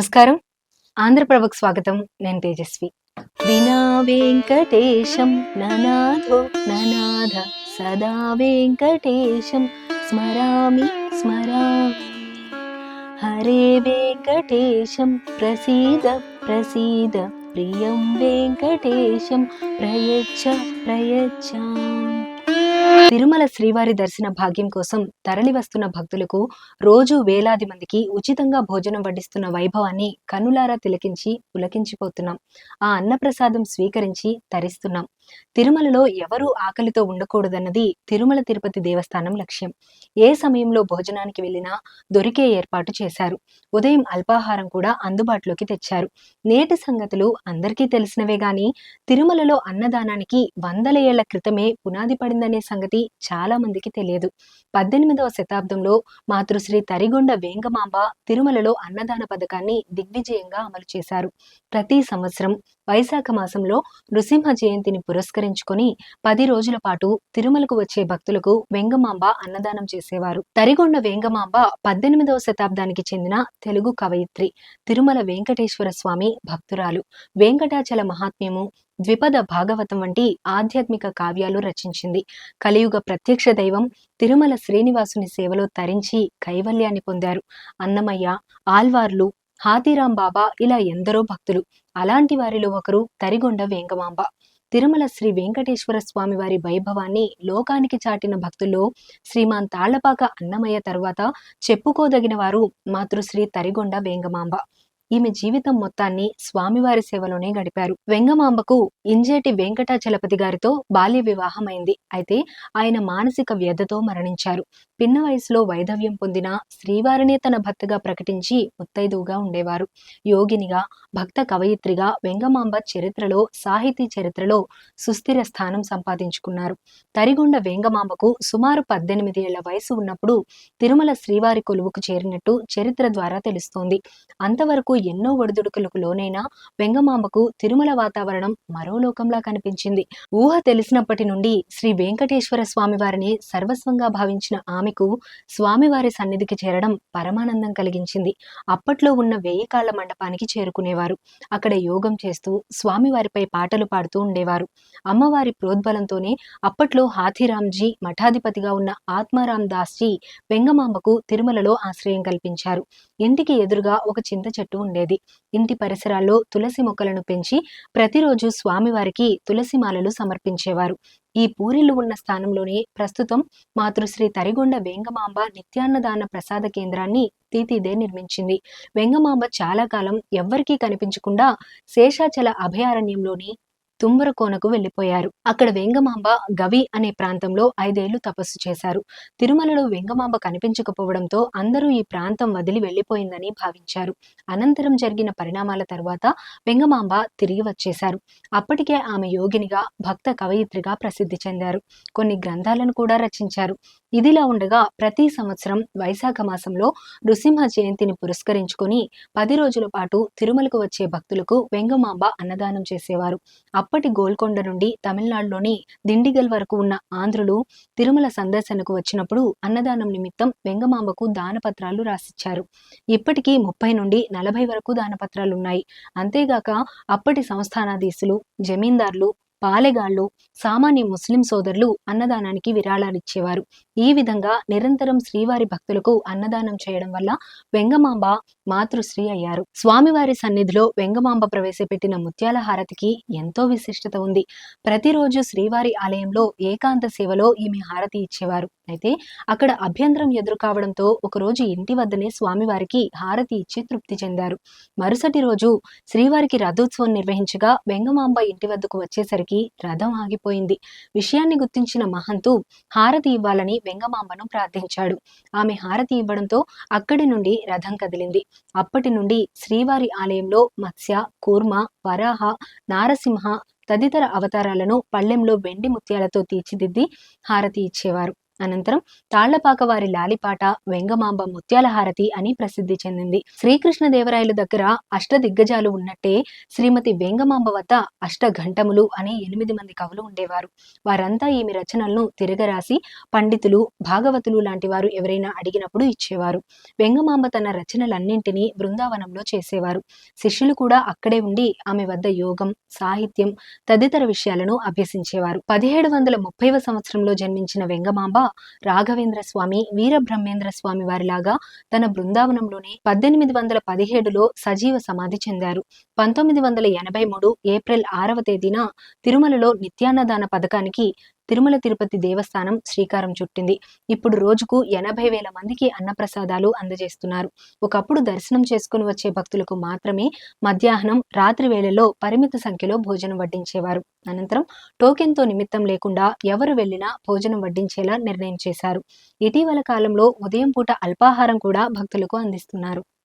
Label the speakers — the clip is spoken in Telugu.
Speaker 1: నమస్కారం. ఆంధ్రప్రభకు స్వాగతం. నేను తేజస్వి. వినా వెంకటేశం ననాథో ననాథ సదా వెంకటేశం స్మరామి స్మరా హరే వెంకటేశం ప్రసీద ప్రసీద ప్రియం వెంకటేశం ప్రయచ్చ ప్రయచ్చ. తిరుమల శ్రీవారి దర్శన భాగ్యం కోసం తరలి వస్తున్న భక్తులకు రోజు వేలాది మందికి ఉచితంగా భోజనం వడ్డిస్తున్న వైభవాన్ని కనులారా తిలకించి పులకించిపోతున్నాం. ఆ అన్నప్రసాదం స్వీకరించి తరిస్తున్నాం. తిరుమలలో ఎవరూ ఆకలితో ఉండకూడదన్నది తిరుమల తిరుపతి దేవస్థానం లక్ష్యం. ఏ సమయంలో భోజనానికి వెళ్ళినా దొరికే ఏర్పాటు చేశారు. ఉదయం అల్పాహారం కూడా అందుబాటులోకి తెచ్చారు. నేటి సంగతులు అందరికీ తెలిసినవే గాని తిరుమలలో అన్నదానానికి వందల ఏళ్ళ క్రితమే పునాది పడిందనే సంగతి చాలా మందికి తెలియదు. పద్దెనిమిదవ శతాబ్దంలో మాతృశ్రీ తరిగొండ వేంగమాంబ తిరుమలలో అన్నదాన పథకాన్ని దిగ్విజయంగా అమలు చేశారు. ప్రతి సంవత్సరం వైశాఖ మాసంలో నృసింహ జయంతిని పురస్కరించుకుని పది రోజుల పాటు తిరుమలకు వచ్చే భక్తులకు వెంగమాంబ అన్నదానం చేసేవారు. తరిగొండ వేంగమాంబ పద్దెనిమిదవ శతాబ్దానికి చెందిన తెలుగు కవయిత్రి తిరుమల వెంకటేశ్వర స్వామి భక్తురాలు. వెంకటాచల మహాత్మ్యము ద్విపద భాగవతం వంటి ఆధ్యాత్మిక కావ్యాలు రచించింది. కలియుగ ప్రత్యక్ష దైవం తిరుమల శ్రీనివాసుని సేవలో తరించి కైవల్యాన్ని పొందారు. అన్నమయ్య ఆల్వార్లు హాతీరాం బాబా ఇలా ఎందరో భక్తులు. అలాంటి వారిలో ఒకరు తరిగొండ వేంగమాంబ. తిరుమల శ్రీ వెంకటేశ్వర స్వామి వారి వైభవాన్ని లోకానికి చాటిన భక్తుల్లో శ్రీమాన్ తాళ్ళపాక అన్నమయ్య తరువాత చెప్పుకోదగిన వారు మాతృశ్రీ తరిగొండ వేంగమాంబ. ఈమె జీవితం మొత్తాన్ని స్వామివారి సేవలోనే గడిపారు. వెంగమాంబకు ఇంజేటి వెంకటాచలపతి గారితో బాల్య వివాహమైంది. అయితే ఆయన మానసిక వ్యధతో మరణించారు. పిన్న వయసులో వైధవ్యం పొందిన శ్రీవారినే తన భర్తగా ప్రకటించి ముత్తైదువుగా ఉండేవారు. యోగినిగా భక్త కవయిత్రిగా వెంగమాంబ చరిత్రలో సాహితీ చరిత్రలో సుస్థిర స్థానం సంపాదించుకున్నారు. తరిగొండ వెంగమాంబకు సుమారు పద్దెనిమిది ఏళ్ళ వయసు ఉన్నప్పుడు తిరుమల శ్రీవారి కొలువుకు చేరినట్టు చరిత్ర ద్వారా తెలుస్తోంది. అంతవరకు ఎన్నో ఒడిదుడుకులకు లోనైన వెంగమాంబకు తిరుమల వాతావరణం మరో లోకంలా కనిపించింది. ఊహ తెలిసినప్పటి నుండి శ్రీ వెంకటేశ్వర స్వామి వారిని సర్వస్వంగా భావించిన ఆమెకు స్వామివారి సన్నిధికి చేరడం పరమానందం కలిగించింది. అప్పట్లో ఉన్న వెయ్యి కాళ్ళ మండపానికి చేరుకునేవారు. అక్కడ యోగం చేస్తూ స్వామివారిపై పాటలు పాడుతూ ఉండేవారు. అమ్మవారి ప్రోద్బలంతోనే అప్పట్లో హాథీరామ్జీ మఠాధిపతిగా ఉన్న ఆత్మారాం దాస్ జీ వెంగమాంబకు తిరుమలలో ఆశ్రయం కల్పించారు. ఇంటికి ఎదురుగా ఒక చింత చెట్టు ఉండేది. ఇంటి పరిసరాల్లో తులసి మొక్కలను పెంచి ప్రతిరోజు స్వామివారికి తులసి మాలలు సమర్పించేవారు. ఈ పూరిల్లు ఉన్న స్థానంలోనే ప్రస్తుతం మాతృశ్రీ తరిగొండ వెంగమాంబ నిత్యాన్నదాన ప్రసాద కేంద్రాన్ని తీతిదే నిర్మించింది. వెంగమాంబ చాలా కాలం ఎవ్వరికీ కనిపించకుండా శేషాచల అభయారణ్యంలోని తుంబరకోనకు వెళ్ళిపోయారు అక్కడ వెంగమాంబ గవి అనే ప్రాంతంలో ఐదేళ్ళు తపస్సు చేశారు. తిరుమలలో వెంగమాంబ కనిపించకపోవడంతో అందరూ ఈ ప్రాంతం వదిలి వెళ్ళిపోయిందని భావించారు. అనంతరం జరిగిన పరిణామాల తర్వాత వెంగమాంబ తిరిగి వచ్చేశారు. అప్పటికే ఆమె యోగినిగా భక్త కవయిత్రిగా ప్రసిద్ధి చెందారు. కొన్ని గ్రంథాలను కూడా రచించారు. ఇదిలా ఉండగా ప్రతి సంవత్సరం వైశాఖ మాసంలో నృసింహ జయంతిని పురస్కరించుకొని పది రోజుల పాటు తిరుమలకు వచ్చే భక్తులకు వెంగమాంబ అన్నదానం చేసేవారు. అప్పటి గోల్కొండ నుండి తమిళనాడులోని దిండిగల్ వరకు ఉన్న ఆంధ్రులు తిరుమల సందర్శనకు వచ్చినప్పుడు అన్నదానం నిమిత్తం వెంగమాంబకు దానపత్రాలు రాసిచ్చారు. ఇప్పటికీ ముప్పై నుండి నలభై వరకు దానపత్రాలు ఉన్నాయి అంతేగాక అప్పటి సంస్థానాధీశులు జమీందార్లు పాలెగాళ్ళు సామాన్య ముస్లిం సోదరులు అన్నదానానికి విరాళాలిచ్చేవారు ఈ విధంగా నిరంతరం శ్రీవారి భక్తులకు అన్నదానం చేయడం వల్ల వెంగమాంబ మాతృశ్రీ అయ్యారు. స్వామివారి సన్నిధిలో వెంగమాంబ ప్రవేశపెట్టిన ముత్యాల హారతికి ఎంతో విశిష్టత ఉంది. ప్రతిరోజు శ్రీవారి ఆలయంలో ఏకాంత సేవలో ఈమె హారతి ఇచ్చేవారు. అయితే అక్కడ అభ్యంతరం ఎదురు కావడంతో ఒకరోజు ఇంటి వద్దనే స్వామివారికి హారతి ఇచ్చి తృప్తి చెందారు. మరుసటి రోజు శ్రీవారికి రథోత్సవం నిర్వహించగా వెంగమాంబ ఇంటి వద్దకు వచ్చేసరికి రథం ఆగిపోయింది. విషయాన్ని గుర్తించిన మహంతు హారతి ఇవ్వాలని వెంగమాంబను ప్రార్థించాడు. ఆమె హారతి ఇవ్వడంతో అక్కడి నుండి రథం కదిలింది. అప్పటి నుండి శ్రీవారి ఆలయంలో మత్స్య కూర్మ వరాహ నారసింహ తదితర అవతారాలను పళ్ళెంలో వెండి ముత్యాలతో తీర్చిదిద్ది హారతి ఇచ్చేవారు. అనంతరం తాళ్ళపాక వారి లాలిపాట వెంగమాంబ ముత్యాల హారతి అని ప్రసిద్ధి చెందింది. శ్రీకృష్ణదేవరాయల దగ్గర అష్ట దిగ్గజాలు ఉన్నట్టే శ్రీమతి వెంగమాంబ వద్ద అష్ట ఘంటములు అనే ఎనిమిది మంది కవులు ఉండేవారు. వారంతా ఈమె రచనలను తిరగరాసి పండితులు భాగవతులు లాంటి వారు ఎవరైనా అడిగినప్పుడు ఇచ్చేవారు. వెంగమాంబ తన రచనలన్నింటినీ బృందావనంలో చేసేవారు. శిష్యులు కూడా అక్కడే ఉండి ఆమె వద్ద యోగం సాహిత్యం తదితర విషయాలను అభ్యసించేవారు. పదిహేడు వందల ముప్పైవ సంవత్సరంలో జన్మించిన వెంగమాంబ రాఘవేంద్ర స్వామి వీరబ్రహ్మేంద్ర స్వామి వారిలాగా తన బృందావనంలోనే పద్దెనిమిది వందల పదిహేడులో సజీవ సమాధి చెందారు. పంతొమ్మిది వందల ఎనభై మూడు ఏప్రిల్ ఆరవ తేదీన తిరుమలలో నిత్యాన్నదాన పథకానికి తిరుమల తిరుపతి దేవస్థానం శ్రీకారం చుట్టింది. ఇప్పుడు రోజుకు ఎనభై వేల మందికి అన్నప్రసాదాలు అందజేస్తున్నారు. ఒకప్పుడు దర్శనం చేసుకుని వచ్చే భక్తులకు మాత్రమే మధ్యాహ్నం రాత్రి వేళలో పరిమిత సంఖ్యలో భోజనం వడ్డించేవారు. అనంతరం టోకెన్తో నిమిత్తం లేకుండా ఎవరు వెళ్ళినా భోజనం వడ్డించేలా నిర్ణయం చేశారు. ఇటీవల కాలంలో ఉదయం పూట అల్పాహారం కూడా భక్తులకు అందిస్తున్నారు.